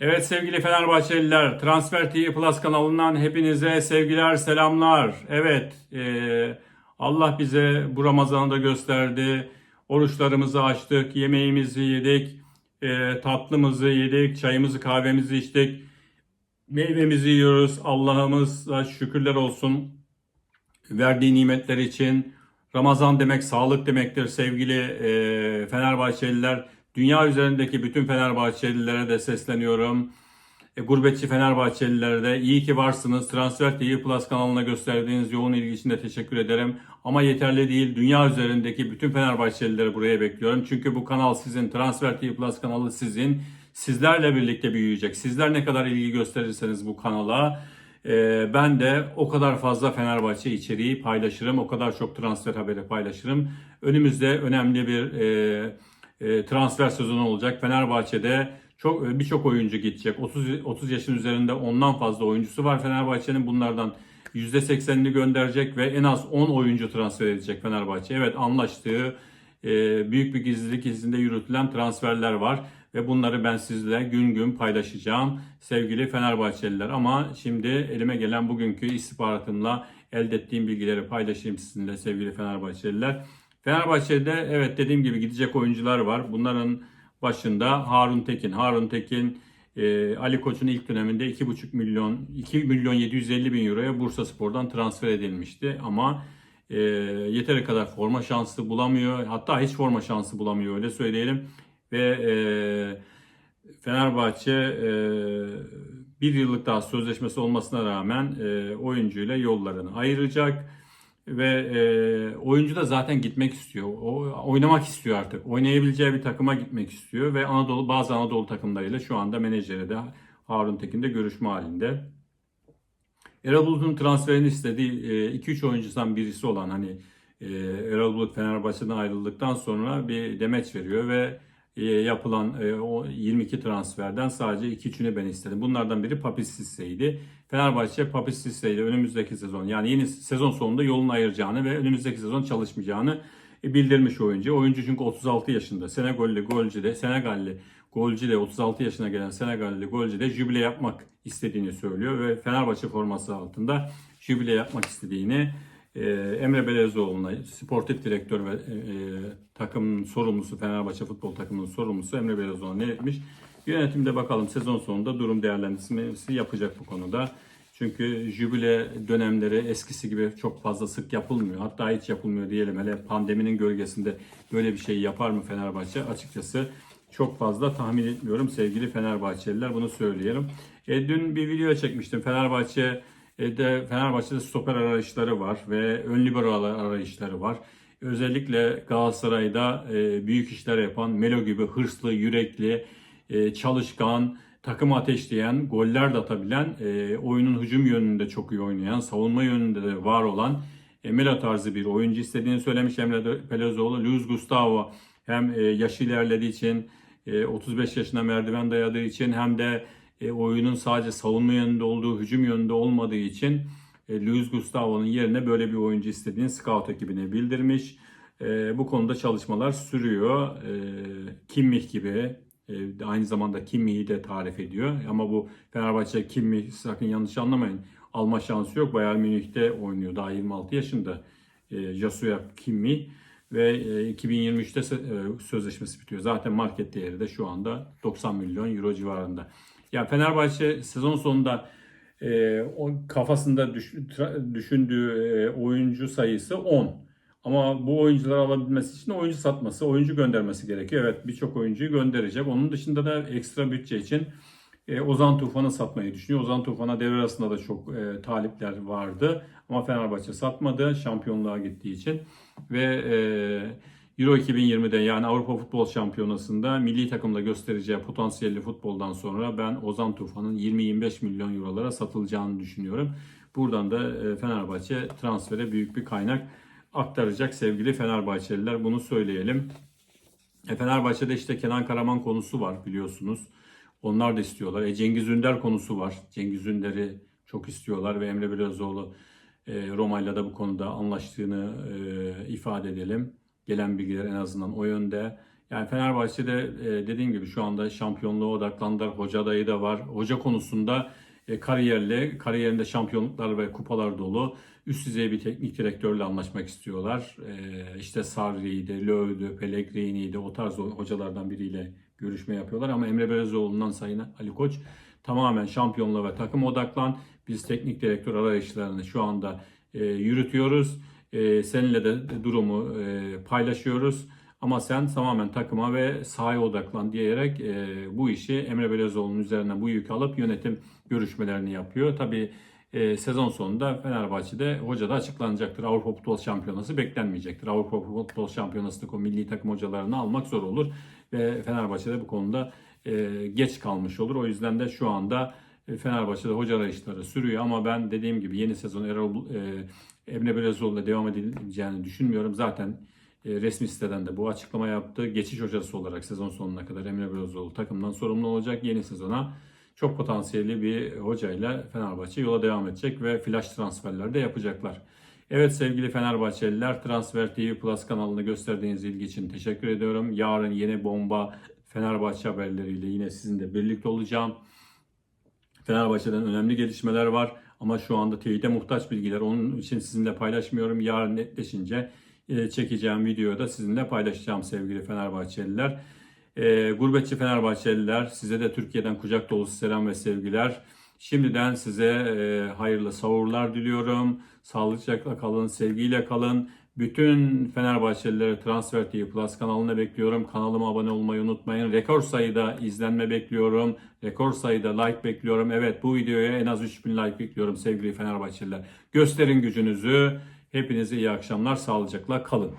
Evet sevgili Fenerbahçeliler, Transfer TV Plus kanalından hepinize sevgiler, selamlar. Evet, e, Allah bize bu Ramazan'ı da gösterdi. Oruçlarımızı açtık, yemeğimizi yedik, e, tatlımızı yedik, çayımızı, kahvemizi içtik. Meyvemizi yiyoruz. Allah'ımıza şükürler olsun. Verdiği nimetler için. Ramazan demek sağlık demektir sevgili e, Fenerbahçeliler. Dünya üzerindeki bütün Fenerbahçelilere de sesleniyorum. E, gurbetçi Fenerbahçelilere de iyi ki varsınız. Transfer TV Plus kanalına gösterdiğiniz yoğun ilgi için de teşekkür ederim. Ama yeterli değil. Dünya üzerindeki bütün Fenerbahçelileri buraya bekliyorum. Çünkü bu kanal sizin, Transfer TV Plus kanalı sizin. Sizlerle birlikte büyüyecek. Sizler ne kadar ilgi gösterirseniz bu kanala e, ben de o kadar fazla Fenerbahçe içeriği paylaşırım. O kadar çok transfer haberi paylaşırım. Önümüzde önemli bir e, transfer sezonu olacak. Fenerbahçe'de çok e, birçok oyuncu gidecek. 30 30 yaşın üzerinde ondan fazla oyuncusu var Fenerbahçe'nin. Bunlardan %80'ini gönderecek ve en az 10 oyuncu transfer edecek Fenerbahçe. Evet anlaştığı e, büyük bir gizlilik izinde yürütülen transferler var ve bunları ben sizle gün gün paylaşacağım sevgili Fenerbahçeliler. Ama şimdi elime gelen bugünkü istihbaratımla elde ettiğim bilgileri paylaşayım sizinle sevgili Fenerbahçeliler. Fenerbahçe'de evet dediğim gibi gidecek oyuncular var. Bunların başında Harun Tekin. Harun Tekin e, Ali Koç'un ilk döneminde 2,5 milyon 2 milyon 750 bin euroya Bursa Spor'dan transfer edilmişti. Ama e, yeteri kadar forma şansı bulamıyor. Hatta hiç forma şansı bulamıyor öyle söyleyelim. Ve e, Fenerbahçe e, bir yıllık daha sözleşmesi olmasına rağmen e, oyuncuyla yollarını ayıracak ve e, oyuncu da zaten gitmek istiyor. O oynamak istiyor artık. Oynayabileceği bir takıma gitmek istiyor ve Anadolu bazı Anadolu takımlarıyla şu anda menajeri de Harun Tekin de görüşme halinde. Erol Bulut'un transferini istediği 2-3 oyuncudan birisi olan hani e, Erol Bulut Fenerbahçe'den ayrıldıktan sonra bir demeç veriyor ve e, yapılan e, o 22 transferden sadece 2-3'ünü ben istedim. Bunlardan biri Papis Sisse'ydi. Fenerbahçe Papis Sisse ile önümüzdeki sezon yani yeni sezon sonunda yolunu ayıracağını ve önümüzdeki sezon çalışmayacağını e, bildirmiş oyuncu. Oyuncu çünkü 36 yaşında. Senegalli golcü de Senegalli golcü de 36 yaşına gelen Senegalli golcü de jübile yapmak istediğini söylüyor ve Fenerbahçe forması altında jübile yapmak istediğini e, Emre Belezoğlu'na sportif direktör ve e, takımın sorumlusu Fenerbahçe futbol takımının sorumlusu Emre Belezoğlu'na ne etmiş? Yönetimde bakalım sezon sonunda durum değerlendirmesi yapacak bu konuda. Çünkü jübile dönemleri eskisi gibi çok fazla sık yapılmıyor. Hatta hiç yapılmıyor diyelim. Hele pandeminin gölgesinde böyle bir şey yapar mı Fenerbahçe? Açıkçası çok fazla tahmin etmiyorum sevgili Fenerbahçeliler bunu söyleyelim. E, dün bir video çekmiştim. Fenerbahçe e, de Fenerbahçe'de stoper arayışları var ve ön libero arayışları var. Özellikle Galatasaray'da e, büyük işler yapan Melo gibi hırslı, yürekli, e, çalışkan, takım ateşleyen, goller de atabilen, e, oyunun hücum yönünde çok iyi oynayan, savunma yönünde de var olan Emela tarzı bir oyuncu istediğini söylemiş Emre Pelezoğlu. Luis Gustavo hem e, yaşı ilerlediği için, e, 35 yaşına merdiven dayadığı için hem de e, oyunun sadece savunma yönünde olduğu, hücum yönünde olmadığı için e, Luis Gustavo'nun yerine böyle bir oyuncu istediğini scout ekibine bildirmiş. E, bu konuda çalışmalar sürüyor. E, Kimmich gibi e, aynı zamanda Kimmich'i de tarif ediyor. Ama bu Fenerbahçe Kimmich sakın yanlış anlamayın. Alma şansı yok. Bayern Münih'te oynuyor. Daha 26 yaşında. E, Joshua Kimmich ve e, 2023'te e, sözleşmesi bitiyor. Zaten market değeri de şu anda 90 milyon euro civarında. Ya Fenerbahçe sezon sonunda e, o kafasında düş, düşündüğü e, oyuncu sayısı 10. Ama bu oyuncuları alabilmesi için oyuncu satması, oyuncu göndermesi gerekiyor. Evet birçok oyuncuyu gönderecek. Onun dışında da ekstra bütçe için e, Ozan Tufan'ı satmayı düşünüyor. Ozan Tufan'a devre arasında da çok e, talipler vardı. Ama Fenerbahçe satmadı şampiyonluğa gittiği için. Ve e, Euro 2020'de yani Avrupa Futbol Şampiyonası'nda milli takımda göstereceği potansiyelli futboldan sonra ben Ozan Tufan'ın 20-25 milyon eurolara satılacağını düşünüyorum. Buradan da e, Fenerbahçe transfere büyük bir kaynak aktaracak sevgili Fenerbahçeliler bunu söyleyelim. E, Fenerbahçe'de işte Kenan Karaman konusu var biliyorsunuz. Onlar da istiyorlar. E, Cengiz Ünder konusu var. Cengiz Ünder'i çok istiyorlar ve Emre Belözoğlu e, Roma'yla da bu konuda anlaştığını e, ifade edelim. Gelen bilgiler en azından o yönde. Yani Fenerbahçe'de e, dediğim gibi şu anda şampiyonluğa odaklandılar. Hoca adayı da var. Hoca konusunda e, kariyerli, kariyerinde şampiyonluklar ve kupalar dolu. Üst düzey bir teknik direktörle anlaşmak istiyorlar. E, işte Sarri'ydi, Löw'dü, Pellegrini'ydi o tarz hocalardan biriyle görüşme yapıyorlar. Ama Emre Belözoğlu'ndan Sayın Ali Koç tamamen şampiyonluğa ve takım odaklan. Biz teknik direktör arayışlarını şu anda yürütüyoruz. E, seninle de durumu e, paylaşıyoruz. Ama sen tamamen takıma ve sahaya odaklan diyerek e, bu işi Emre Belözoğlu'nun üzerine bu yükü alıp yönetim görüşmelerini yapıyor. Tabii e, sezon sonunda Fenerbahçe'de hoca da açıklanacaktır. Avrupa Futbol Şampiyonası beklenmeyecektir. Avrupa Futbol Şampiyonası'ndaki o milli takım hocalarını almak zor olur. Ve Fenerbahçe'de bu konuda e, geç kalmış olur. O yüzden de şu anda Fenerbahçe'de hoca arayışları sürüyor ama ben dediğim gibi yeni sezon Erol e, Emre Belözoğlu'yla devam edileceğini düşünmüyorum. Zaten e, resmi siteden de bu açıklama yaptı. Geçiş hocası olarak sezon sonuna kadar Emre Belözoğlu takımdan sorumlu olacak. Yeni sezona çok potansiyelli bir hocayla Fenerbahçe yola devam edecek ve flash transferler de yapacaklar. Evet sevgili Fenerbahçeliler Transfer TV Plus kanalını gösterdiğiniz ilgi için teşekkür ediyorum. Yarın yeni bomba Fenerbahçe haberleriyle yine sizinle birlikte olacağım. Fenerbahçe'den önemli gelişmeler var ama şu anda teyide muhtaç bilgiler. Onun için sizinle paylaşmıyorum. Yarın netleşince e, çekeceğim videoyu da sizinle paylaşacağım sevgili Fenerbahçeliler. E, gurbetçi Fenerbahçeliler size de Türkiye'den kucak dolusu selam ve sevgiler. Şimdiden size e, hayırlı savurlar diliyorum. Sağlıcakla kalın, sevgiyle kalın. Bütün Fenerbahçelileri Transfer TV Plus kanalına bekliyorum. Kanalıma abone olmayı unutmayın. Rekor sayıda izlenme bekliyorum. Rekor sayıda like bekliyorum. Evet bu videoya en az 3000 like bekliyorum sevgili Fenerbahçeliler. Gösterin gücünüzü. Hepinize iyi akşamlar. Sağlıcakla kalın.